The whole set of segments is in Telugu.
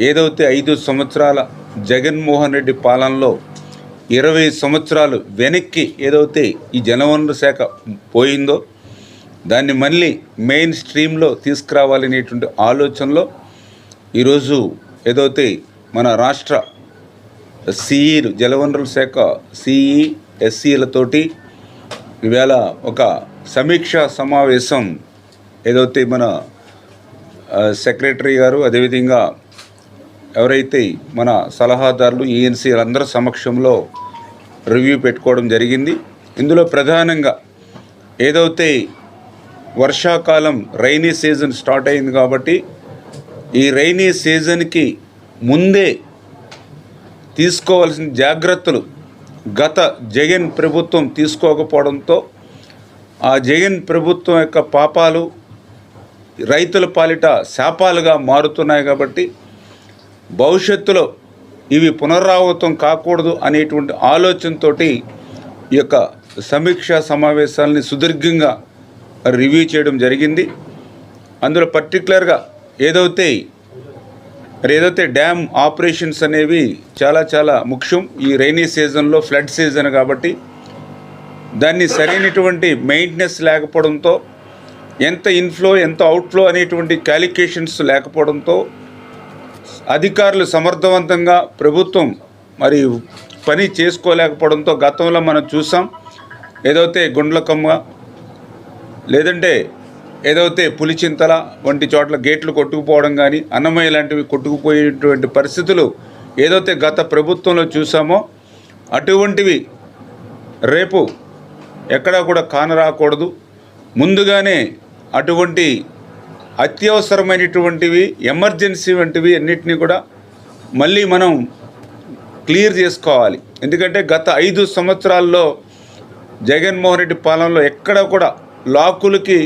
ఏదైతే ఐదు సంవత్సరాల జగన్మోహన్ రెడ్డి పాలనలో ఇరవై సంవత్సరాలు వెనక్కి ఏదైతే ఈ జలవనరుల శాఖ పోయిందో దాన్ని మళ్ళీ మెయిన్ స్ట్రీమ్లో తీసుకురావాలనేటువంటి ఆలోచనలో ఈరోజు ఏదైతే మన రాష్ట్ర సిఈలు జలవనరుల శాఖ సిఈ ఎస్సీలతోటి ఈవేళ ఒక సమీక్షా సమావేశం ఏదైతే మన సెక్రటరీ గారు అదేవిధంగా ఎవరైతే మన సలహాదారులు ఈఎన్సీ అందరి సమక్షంలో రివ్యూ పెట్టుకోవడం జరిగింది. ఇందులో ప్రధానంగా ఏదైతే వర్షాకాలం రైనీ సీజన్ స్టార్ట్ అయింది కాబట్టి ఈ రైనీ సీజన్కి ముందే తీసుకోవాల్సిన జాగ్రత్తలు గత జగన్ ప్రభుత్వం తీసుకోకపోవడంతో ఆ జగన్ ప్రభుత్వం యొక్క పాపాలు రైతుల పాలిట శాపాలుగా మారుతున్నాయి కాబట్టి భవిష్యత్తులో ఇవి పునరావృతం కాకూడదు అనేటువంటి ఆలోచనతో ఈ యొక్క సమీక్షా సమావేశాలని సుదీర్ఘంగా రివ్యూ చేయడం జరిగింది. అందులో పర్టికులర్గా ఏదైతే మరి ఏదైతే డ్యామ్ ఆపరేషన్స్ అనేవి చాలా చాలా ముఖ్యం ఈ రైనీ సీజన్లో ఫ్లడ్ సీజన్ కాబట్టి దాన్ని సరైనటువంటి మెయింటెనెన్స్ లేకపోవడంతో ఎంత ఇన్ఫ్లో ఎంత అవుట్ఫ్లో అనేటువంటి క్యాలిక్యులేషన్స్ లేకపోవడంతో అధికారులు సమర్థవంతంగా ప్రభుత్వం మరి పని చేసుకోలేకపోవడంతో గతంలో మనం చూసాం. ఏదైతే గుండ్లకమ్మ లేదంటే ఏదైతే పులిచింతల వంటి చోట్ల గేట్లు కొట్టుకుపోవడం కానీ అన్నమయ్య లాంటివి కొట్టుకుపోయేటువంటి పరిస్థితులు ఏదైతే గత ప్రభుత్వంలో చూసామో అటువంటివి రేపు ఎక్కడా కూడా కానరాకూడదు. ముందుగానే అటువంటి అత్యవసరమైనటువంటివి ఎమర్జెన్సీ వంటివి అన్నిటినీ కూడా మళ్ళీ మనం క్లియర్ చేసుకోవాలి. ఎందుకంటే గత ఐదు సంవత్సరాల్లో జగన్మోహన్ రెడ్డి పాలనలో ఎక్కడ కూడా లాకులకి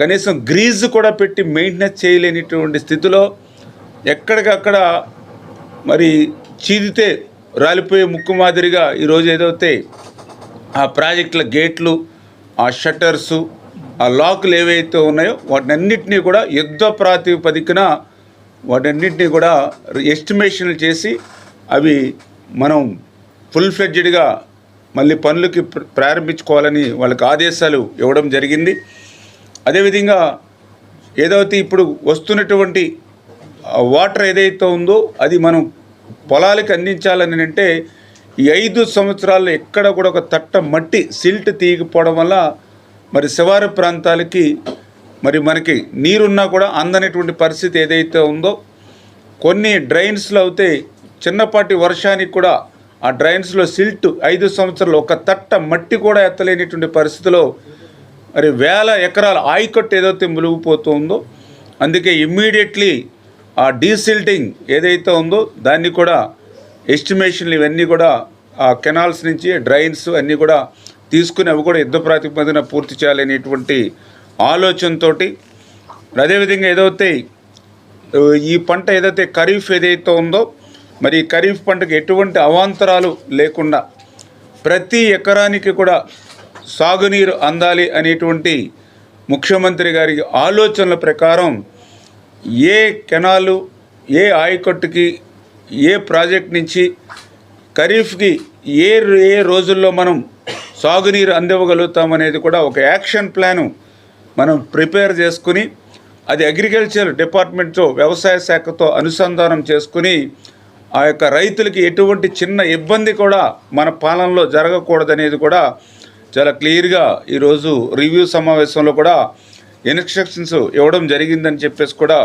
కనీసం గ్రీజు కూడా పెట్టి మెయింటెనెన్స్ చేయలేనిటువంటి స్థితిలో ఎక్కడికక్కడ మరి చీదితే రాలిపోయే ముక్కు మాదిరిగా ఈరోజు ఏదైతే ఆ ప్రాజెక్టుల గేట్లు ఆ షట్టర్సు ఆ లాకులు ఏవైతే ఉన్నాయో వాటినన్నింటినీ కూడా యుద్ధ ప్రాతిపదికన వాటన్నింటినీ కూడా ఎస్టిమేషన్లు చేసి అవి మనం ఫుల్ ఫ్లెడ్జెడ్గా మళ్ళీ పనులకి ప్ర- ప్రారంభించుకోవాలని వాళ్ళకి ఆదేశాలు ఇవ్వడం జరిగింది. అదేవిధంగా ఏదైతే ఇప్పుడు వస్తున్నటువంటి వాటర్ ఏదైతే ఉందో అది మనం పొలాలకి అందించాలని అంటే ఈ ఐదు సంవత్సరాల్లో ఎక్కడ కూడా ఒక తట్ట మట్టి సిల్ట్ తీయకపోవడం వల్ల మరి శివారు ప్రాంతాలకి మరి మనకి నీరున్నా కూడా అందనటువంటి పరిస్థితి ఏదైతే ఉందో కొన్ని డ్రైన్స్లో అయితే చిన్నపాటి వర్షానికి కూడా ఆ డ్రైన్స్లో సిల్ట్ ఐదు సంవత్సరాలు ఒక తట్ట మట్టి కూడా ఎత్తలేనిటువంటి పరిస్థితిలో మరి వేల ఎకరాల ఆయకట్టు ఏదైతే మునిగిపోతుందో అందుకే ఇమ్మీడియట్లీ ఆ డీసిల్టింగ్ ఏదైతే ఉందో దాన్ని కూడా ఎస్టిమేషన్లు ఇవన్నీ కూడా ఆ కెనాల్స్ నుంచి డ్రైన్స్ అన్నీ కూడా తీసుకుని అవి కూడా యుద్ధ ప్రాతిపదికన పూర్తి చేయాలనేటువంటి ఆలోచనతో అదేవిధంగా ఏదైతే ఈ పంట ఏదైతే ఖరీఫ్ ఏదైతే ఉందో మరి ఈ ఖరీఫ్ పంటకు ఎటువంటి అవాంతరాలు లేకుండా ప్రతి ఎకరానికి కూడా సాగునీరు అందాలి అనేటువంటి ముఖ్యమంత్రి గారి ఆలోచనల ప్రకారం ఏ కెనాలు ఏ ఆయకట్టుకి ఏ ప్రాజెక్ట్ నుంచి ఖరీఫ్కి ఏ ఏ రోజుల్లో మనం సాగునీరు అందివ్వగలుగుతాం అనేది కూడా ఒక యాక్షన్ ప్లాను మనం ప్రిపేర్ చేసుకుని అది అగ్రికల్చర్ డిపార్ట్మెంట్తో వ్యవసాయ శాఖతో అనుసంధానం చేసుకుని ఆ యొక్క రైతులకి ఎటువంటి చిన్న ఇబ్బంది కూడా మన పాలనలో జరగకూడదనేది కూడా చాలా క్లియర్గా ఈరోజు రివ్యూ సమావేశంలో కూడా ఇన్స్ట్రక్షన్స్ ఇవ్వడం జరిగిందని చెప్పేసి కూడా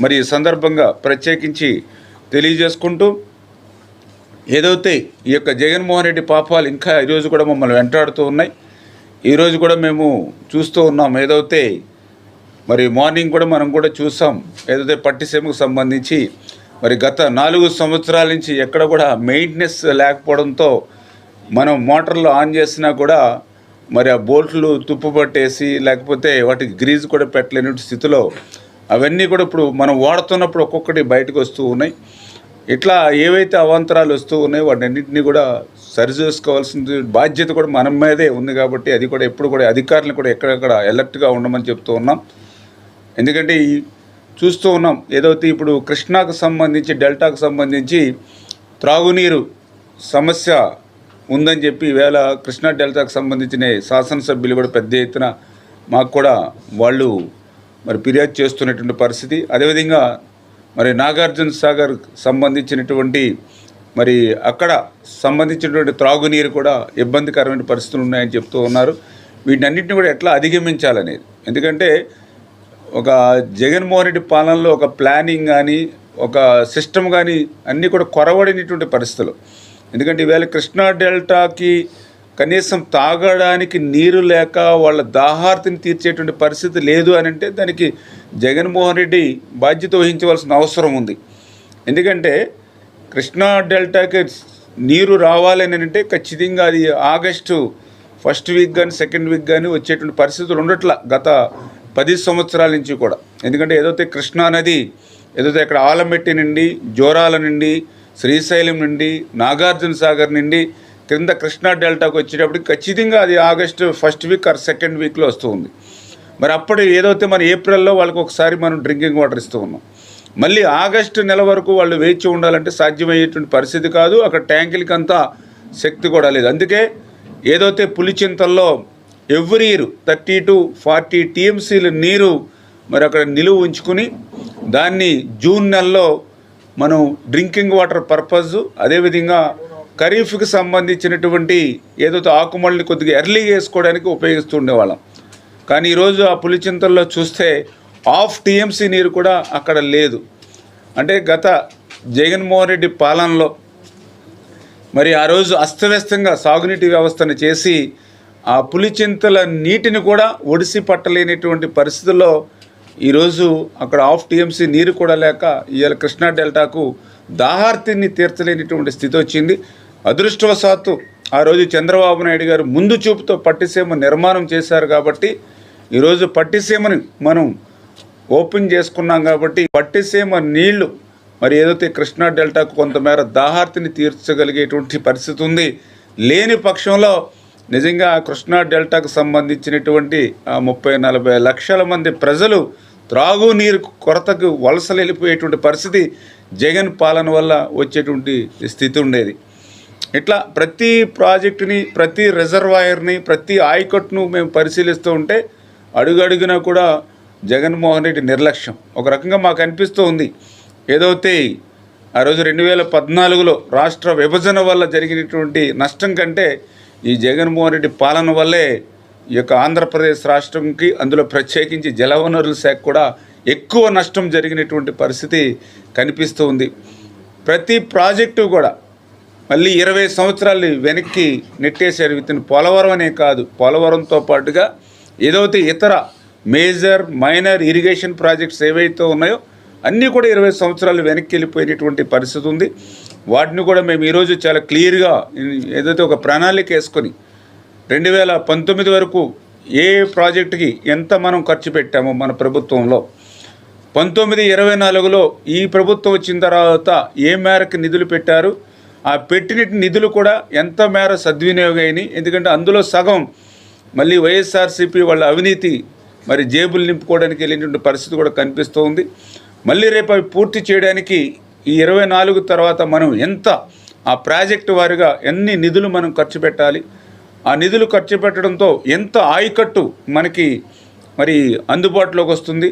మరి ఈ సందర్భంగా ప్రత్యేకించి తెలియజేసుకుంటూ ఏదైతే ఈ యొక్క జగన్మోహన్ రెడ్డి పాపాలు ఇంకా ఈరోజు కూడా మమ్మల్ని వెంటాడుతూ ఉన్నాయి ఈరోజు కూడా మేము చూస్తూ ఉన్నాం ఏదైతే మరి మార్నింగ్ కూడా మనం కూడా చూసాం ఏదైతే పట్టిసీమకు సంబంధించి మరి గత నాలుగు సంవత్సరాల నుంచి ఎక్కడ కూడా మెయింటెనెన్స్ లేకపోవడంతో మనం మోటార్లు ఆన్ చేసినా కూడా మరి ఆ బోల్ట్లు తుప్పు పట్టేసి లేకపోతే వాటికి గ్రీజ్ కూడా పెట్టలేని స్థితిలో అవన్నీ కూడా ఇప్పుడు మనం వాడుతున్నప్పుడు ఒక్కొక్కటి బయటకు వస్తూ ఉన్నాయి. ఇట్లా ఏవైతే అవాంతరాలు వస్తూ ఉన్నాయో వాటన్నింటినీ కూడా సరిచేసుకోవాల్సిన బాధ్యత కూడా మన మీదే ఉంది కాబట్టి అది కూడా ఎప్పుడు కూడా అధికారులు కూడా ఎక్కడెక్కడ అలర్ట్గా ఉండమని చెప్తూ ఉన్నాం. ఎందుకంటే ఈ చూస్తూ ఉన్నాం ఏదైతే ఇప్పుడు కృష్ణాకు సంబంధించి డెల్టాకు సంబంధించి త్రాగునీరు సమస్య ఉందని చెప్పి ఈవేళ కృష్ణా డెల్టాకు సంబంధించిన శాసనసభ్యులు కూడా పెద్ద ఎత్తున మాకు కూడా వాళ్ళు మరి ఫిర్యాదు చేస్తున్నటువంటి పరిస్థితి. అదేవిధంగా మరి నాగార్జున సాగర్ సంబంధించినటువంటి మరి అక్కడ సంబంధించినటువంటి త్రాగునీరు కూడా ఇబ్బందికరమైన పరిస్థితులు ఉన్నాయని చెప్తూ ఉన్నారు. వీటన్నిటిని కూడా ఎట్లా అధిగమించాలనేది. ఎందుకంటే ఒక జగన్మోహన్ రెడ్డి పాలనలో ఒక ప్లానింగ్ కానీ ఒక సిస్టమ్ కానీ అన్నీ కూడా కొరవడినటువంటి పరిస్థితులు. ఎందుకంటే ఈవేళ కృష్ణా డెల్టాకి కనీసం తాగడానికి నీరు లేక వాళ్ళ దాహార్తిని తీర్చేటువంటి పరిస్థితి లేదు అని అంటే దానికి జగన్మోహన్ రెడ్డి బాధ్యత వహించవలసిన అవసరం ఉంది. ఎందుకంటే కృష్ణా డెల్టాకి నీరు రావాలని అంటే ఖచ్చితంగా అది ఆగస్టు ఫస్ట్ వీక్ కానీ సెకండ్ వీక్ కానీ వచ్చేటువంటి పరిస్థితులు ఉండట్ల గత పది సంవత్సరాల నుంచి కూడా. ఎందుకంటే ఏదైతే కృష్ణా నది ఏదైతే అక్కడ ఆలమెట్టి నుండి జోరాల నుండి శ్రీశైలం నుండి నాగార్జున సాగర్ నుండి క్రింద కృష్ణా డెల్టాకు వచ్చేటప్పటికి ఖచ్చితంగా అది August first week or second వీక్లో వస్తూ ఉంది మరి అప్పుడు ఏదైతే మన ఏప్రిల్లో వాళ్ళకి ఒకసారి మనం డ్రింకింగ్ వాటర్ ఇస్తూ ఉన్నాం. మళ్ళీ ఆగస్టు నెల వరకు వాళ్ళు వేచి ఉండాలంటే సాధ్యమయ్యేటువంటి పరిస్థితి కాదు. అక్కడ ట్యాంకులకి అంతా శక్తి కూడా లేదు. అందుకే ఏదైతే పులిచింతల్లో every year thirty two forty టీఎంసీల నీరు మరి అక్కడ నిలువ ఉంచుకుని దాన్ని జూన్ నెలలో మనం డ్రింకింగ్ వాటర్ పర్పస్ అదేవిధంగా ఖరీఫ్కి సంబంధించినటువంటి ఏదైతే ఆకుమల్ని కొద్దిగా ఎర్లీగా వేసుకోవడానికి ఉపయోగిస్తూ ఉండేవాళ్ళం కానీ ఈరోజు ఆ పులిచింతల్లో చూస్తే హాఫ్ టీఎంసీ నీరు కూడా అక్కడ లేదు. అంటే గత జగన్మోహన్ రెడ్డి పాలనలో మరి ఆ రోజు అస్తవ్యస్తంగా సాగునీటి వ్యవస్థను చేసి ఆ పులిచింతల నీటిని కూడా ఒడిసి పట్టలేనటువంటి పరిస్థితుల్లో ఈరోజు అక్కడ ఆఫ్ టీఎంసీ నీరు కూడా లేక ఇవాళ కృష్ణా డెల్టాకు దాహార్తిని తీర్చలేనటువంటి స్థితి వచ్చింది. అదృష్టవశాత్తు ఆ రోజు చంద్రబాబు నాయుడు గారు ముందు చూపుతో పట్టిసీమ నిర్మాణం చేశారు కాబట్టి ఈరోజు పట్టిసీమని మనం ఓపెన్ చేసుకున్నాం కాబట్టి పట్టిసీమ నీళ్ళు మరి ఏదైతే కృష్ణా డెల్టాకు కొంతమేర దాహార్తిని తీర్చగలిగేటువంటి పరిస్థితి ఉంది లేని పక్షంలో నిజంగా కృష్ణా డెల్టాకు సంబంధించినటువంటి ఆ ముప్పై నలభై లక్షల మంది ప్రజలు త్రాగునీరు కొరతకు వలసలు వెళ్ళిపోయేటువంటి పరిస్థితి జగన్ పాలన వల్ల వచ్చేటువంటి స్థితి ఉండేది. ఇట్లా ప్రతి ప్రాజెక్టుని ప్రతి రిజర్వాయర్ని ప్రతి ఆయకట్టును మేము పరిశీలిస్తూ ఉంటే అడుగడుగునా కూడా జగన్మోహన్ రెడ్డి నిర్లక్ష్యం. ఒక రకంగా మాకు అనిపిస్తూ ఉంది. ఏదైతే ఆ రోజు రెండు వేల పద్నాలుగులో రాష్ట్ర విభజన వల్ల జరిగినటువంటి నష్టం కంటే ఈ జగన్మోహన్ రెడ్డి పాలన వల్లే ఈ యొక్క ఆంధ్రప్రదేశ్ రాష్ట్రంకి అందులో ప్రత్యేకించి జలవనరుల శాఖ కూడా ఎక్కువ నష్టం జరిగినటువంటి పరిస్థితి కనిపిస్తూ ఉంది. ప్రతి ప్రాజెక్టు కూడా మళ్ళీ ఇరవై సంవత్సరాలు వెనక్కి నెట్టేశారు ఇతను పోలవరం అనే కాదు పోలవరంతో పాటుగా ఏదైతే ఇతర మేజర్ మైనర్ ఇరిగేషన్ ప్రాజెక్ట్స్ ఏవైతే ఉన్నాయో అన్నీ కూడా ఇరవై సంవత్సరాలు వెనక్కి వెళ్ళిపోయినటువంటి పరిస్థితి ఉంది. వాటిని కూడా మేము ఈరోజు చాలా క్లియర్గా ఏదైతే ఒక ప్రణాళిక వేసుకొని రెండు వేల పంతొమ్మిది వరకు ఏ ప్రాజెక్టుకి ఎంత మనం ఖర్చు పెట్టామో మన ప్రభుత్వంలో పంతొమ్మిది ఇరవై నాలుగులో ఈ ప్రభుత్వం వచ్చిన తర్వాత ఏ మేరకు నిధులు పెట్టారు ఆ పెట్టిన నిధులు కూడా ఎంత మేర సద్వినియోగం అయినాయి. ఎందుకంటే అందులో సగం మళ్ళీ వైఎస్ఆర్సీపీ వాళ్ళ అవినీతి మరి జేబులు నింపుకోవడానికి వెళ్ళినటువంటి పరిస్థితి కూడా కనిపిస్తూ ఉంది. మళ్ళీ రేపు అవి పూర్తి చేయడానికి ఈ ఇరవై నాలుగు తర్వాత మనం ఎంత ఆ ప్రాజెక్టు వారిగా ఎన్ని నిధులు మనం ఖర్చు పెట్టాలి ఆ నిధులు ఖర్చు పెట్టడంతో ఎంత ఆయకట్టు మనకి మరి అందుబాటులోకి వస్తుంది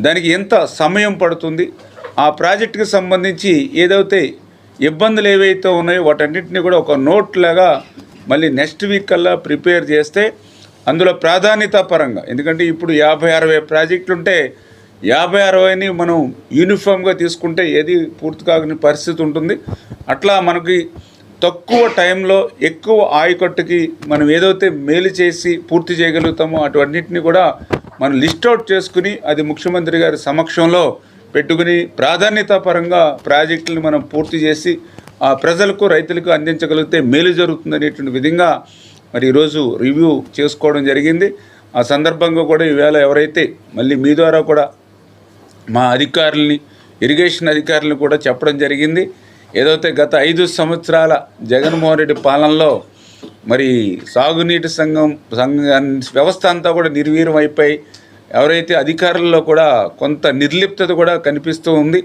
దానికి ఎంత సమయం పడుతుంది ఆ ప్రాజెక్టుకి సంబంధించి ఏదైతే ఇబ్బందులు ఏవైతే ఉన్నాయో వాటన్నిటిని కూడా ఒక నోట్ లాగా మళ్ళీ నెక్స్ట్ వీక్ కల్లా ప్రిపేర్ చేస్తే అందులో ప్రాధాన్యత పరంగా ఎందుకంటే ఇప్పుడు యాభై అరవై ప్రాజెక్టులు ఉంటే యాభై అరవైని మనం యూనిఫామ్గా తీసుకుంటే ఏది పూర్తి కాని పరిస్థితి ఉంటుంది. అట్లా మనకి తక్కువ టైంలో ఎక్కువ ఆయకట్టుకి మనం ఏదైతే మేలు చేసి పూర్తి చేయగలుగుతామో అటువన్నిటిని కూడా మనం లిస్ట్ అవుట్ చేసుకుని అది ముఖ్యమంత్రి గారి సమక్షంలో పెట్టుకుని ప్రాధాన్యత పరంగా ప్రాజెక్టులను మనం పూర్తి చేసి ఆ ప్రజలకు రైతులకు అందించగలిగితే మేలు జరుగుతుంది అనేటువంటి విధంగా మరి ఈరోజు రివ్యూ చేసుకోవడం జరిగింది. ఆ సందర్భంగా కూడా ఈవేళ ఎవరైతే మళ్ళీ మీ ద్వారా కూడా మా అధికారుల్ని ఇరిగేషన్ అధికారులను కూడా చెప్పడం జరిగింది. ఏదైతే గత ఐదు సంవత్సరాల జగన్మోహన్ రెడ్డి పాలనలో మరి సాగునీటి సంఘం సంఘ వ్యవస్థ అంతా కూడా నిర్వీర్యం అయిపోయి ఎవరైతే అధికారుల్లో కూడా కొంత నిర్లిప్తత కూడా కనిపిస్తూ ఉంది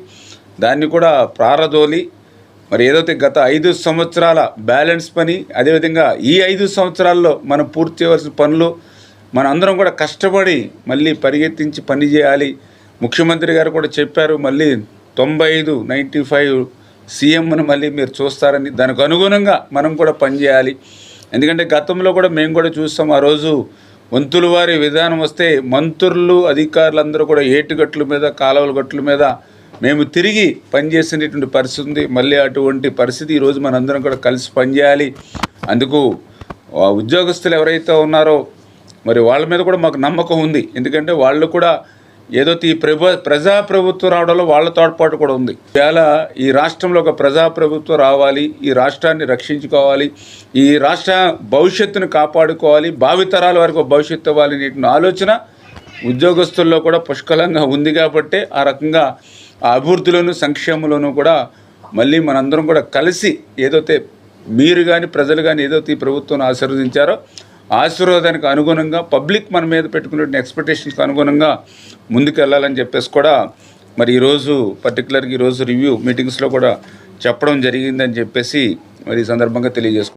దాన్ని కూడా ప్రారదోలి. మరి ఏదైతే గత ఐదు సంవత్సరాల బ్యాలెన్స్ పని అదేవిధంగా ఈ ఐదు సంవత్సరాల్లో మనం పూర్తి చేయవలసిన పనులు మన అందరం కూడా కష్టపడి మళ్ళీ పరిగెత్తించి పని చేయాలి. ముఖ్యమంత్రి గారు కూడా చెప్పారు మళ్ళీ తొంభై ఐదు నైంటీ ఫైవ్ సీఎంను మళ్ళీ మీరు చూస్తారని. దానికి అనుగుణంగా మనం కూడా పనిచేయాలి ఎందుకంటే గతంలో కూడా మేము కూడా చూస్తాం ఆ రోజు వంతుల వారి విధానం వస్తే మంత్రులు అధికారులందరూ కూడా ఏటుగట్ల మీద కాలువల గట్ల మీద మేము తిరిగి పనిచేసినటువంటి పరిస్థితి ఉంది. మళ్ళీ అటువంటి పరిస్థితి ఈరోజు మనందరం కూడా కలిసి పనిచేయాలి. అందుకు ఉద్యోగస్తులు ఎవరైతే ఉన్నారో మరి వాళ్ళ మీద కూడా మాకు నమ్మకం ఉంది. ఎందుకంటే వాళ్ళు కూడా ఏదో ఈ ప్రభు ప్రజాప్రభుత్వం రావడంలో వాళ్ళ తోడ్పాటు కూడా ఉంది. ఇవాళ ఈ రాష్ట్రంలో ఒక ప్రజాప్రభుత్వం రావాలి ఈ రాష్ట్రాన్ని రక్షించుకోవాలి ఈ రాష్ట్ర భవిష్యత్తును కాపాడుకోవాలి భావితరాల వరకు భవిష్యత్తు ఇవ్వాలి అనేటువంటి ఆలోచన ఉద్యోగస్తుల్లో కూడా పుష్కలంగా ఉంది కాబట్టే ఆ రకంగా ఆ అభివృద్ధిలోను సంక్షేమంలోనూ కూడా మళ్ళీ మనందరం కూడా కలిసి ఏదైతే మీరు కానీ ప్రజలు కానీ ఏదైతే ఈ ప్రభుత్వం ఆశీర్వదించారో ఆశీర్వాదానికి అనుగుణంగా పబ్లిక్ మన మీద పెట్టుకునే ఎక్స్పెక్టేషన్స్కి అనుగుణంగా ముందుకెళ్ళాలని చెప్పేసి కూడా మరి ఈరోజు పర్టికులర్గా ఈరోజు రివ్యూ మీటింగ్స్లో కూడా చెప్పడం జరిగిందని చెప్పేసి మరి ఈ సందర్భంగా తెలియజేసుకుంటాం